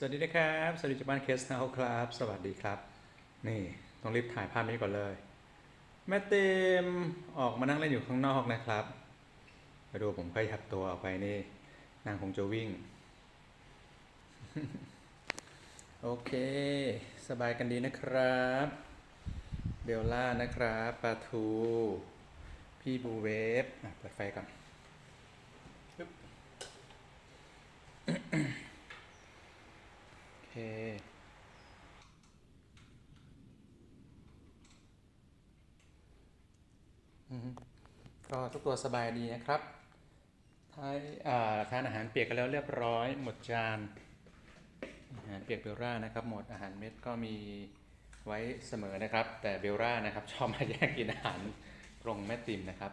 สวัสดีนะครับ สวัสดีจากบ้านเคสเฮาครับ สวัสดีครับ นี่ต้องรีบถ่ายภาพนี้ก่อนเลย แม่เต็มออกมานั่งเล่นอยู่ข้างนอกนะครับมาดูผมขยับตัวออกไปนี่ นางคงจะวิ่ง โอเค สบายกันดีนะครับ เบลล่านะครับปลาทู พี่บูเวฟเปิดไฟก่อนปึ๊บ โอเค อือฮึ ก็ทุกตัวสบายดีนะครับทานอาทานอาหารเปียกกันแล้วเรียบร้อย หมดจาน อาหารเปียกเบลล่านะครับ หมดอาหารเม็ดก็มีไว้เสมอนะครับ แต่เบลล่านะครับ ชอบมาแย่งกินอาหารตรงแม่ติมนะครับ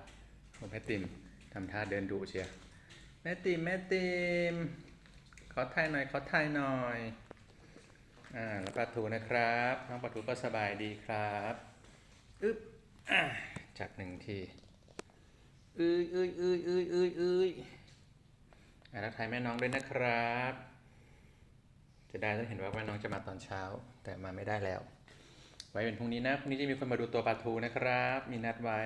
ตรงแม่ติมทำท่าเดินดุเชียแม่ติมแม่ติมขอถ่ายหน่อยขอถ่ายหน่อย อ่าแล้วปลาทูนะครับ น้องปลาทูก็สบายดีครับอึ๊บจัดหนึ่งทีเอ้ยเอ้ยเอ้ยเอ้ยเอ้ยเอ้ยอ่าแล้วถ่ายแม่น้องด้วยนะครับ จะได้ถ้าเห็นว่าว่น้องจะมาตอนเช้า แต่มาไม่ได้แล้ว ไว้เป็นพรุ่งนี้นะพรุ่งนี้จะมีคนมาดูตัวปลาทูนะครับ มีนัดไว้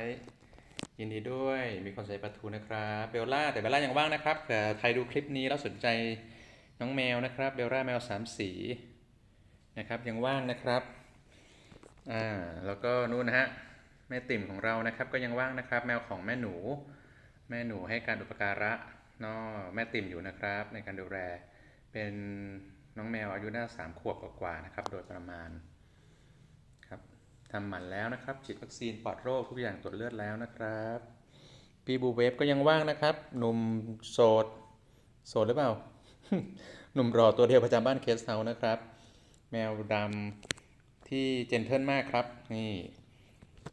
ยินดีด้วยมีคนใส่ปลาทูนะครับเบลล่าแต่เบลล่ายังว่างนะครับเผื่อใครดูคลิปนี้แล้วสนใจน้องแมวนะครับเบลล่าแมวสามสี นะครับยังว่างนะครับอ่าแล้วก็นู่นนะฮะแม่ติ่มของเรานะครับก็ยังว่างนะครับ แมวของแม่หนู แม่หนูให้การอุปการะนอแม่ติ่มอยู่นะครับ ในการดูแลเป็นน้องแมวอายุน่าสามขวบกว่าๆนะครับ โดยประมาณครับทำหมันแล้วนะครับฉีดวัคซีนปลอดโรคทุกอย่างตรวจเลือดแล้วนะครับปีบูเวฟก็ยังว่างนะครับ หนุ่มโสดโสดหรือเปล่า หนุ่มรอตัวเดียวประจำบ้านเคสเฮานะครับ แมวดำที่เจนเทิลมากครับ นี่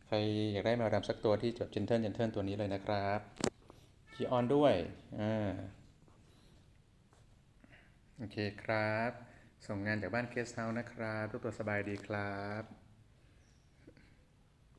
ใครอยากได้แมวดำสักตัวที่จดเจนเทิลเจนเทิลตัวนี้เลยนะครับคีออนด้วยอ่าโอเคครับ ส่งงานจากบ้านเคสเฮาส์นะครับทุกตัวสบายดีครับ